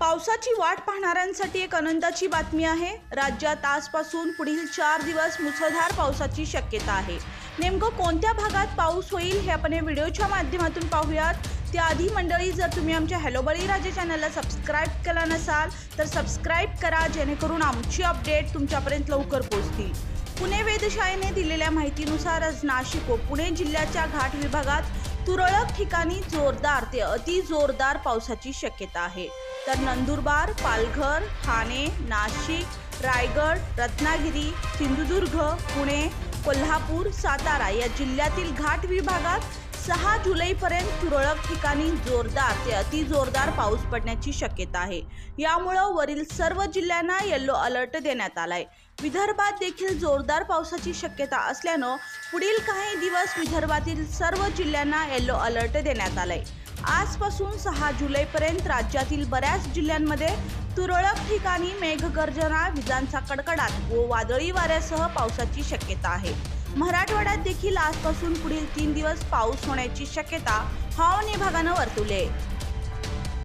पावसाची वाट पाहणाऱ्यांसाठी एक आनंदाची बातमी आहे. राज्यात आजपासून पुढील चार दिवस मुसळधार पावसाची शक्यता आहे. नेमकं कोणत्या भागात पाऊस होईल हे आपण या व्हिडिओच्या माध्यमातून पाहूयात. त्याआधी मंडळी जर तुम्ही आमच्या हॅलो बळीराजा चॅनलला सबस्क्राईब केला नसाल तर सबस्क्राईब करा जेणेकरून आमची अपडेट तुमच्यापर्यंत लवकर पोहोचतील. पुणे वेधशाळेने दिलेल्या माहितीनुसार आज नाशिक व पुणे जिल्ह्याच्या घाट विभागात तुरळक ठिकाणी जोरदार ते अति जोरदार पावसाची शक्यता आहे. तर नंदुरबार पालघर ठाणे नाशिक रायगड रत्नागिरी सिंधुदुर्ग पुणे कोल्हापूर सातारा या जिल्ह्यातील घाट विभागात सहा जुलैपर्यंत तुरळक ठिकाणी जोरदार ते अति जोरदार पाऊस पडण्याची शक्यता आहे. यामुळं वरील सर्व जिल्ह्यांना येल्लो अलर्ट देण्यात आलाय. विदर्भात देखील जोरदार पावसाची शक्यता असल्यानं पुढील काही दिवस विदर्भातील सर्व जिल्ह्यांना येल्लो अलर्ट देण्यात आलाय. आजपासून सहा जुलैपर्यंत राज्यातील बऱ्याच जिल्ह्यांमध्ये तुरळक ठिकाणी मेघगर्जना विजांचा कडकडाट व वादळी वाऱ्यासह पावसाची शक्यता आहे. मराठवाड्यात देखील आजपासून पुढील तीन दिवस पाऊस होण्याची शक्यता हवामान विभागानं वर्तवली आहे.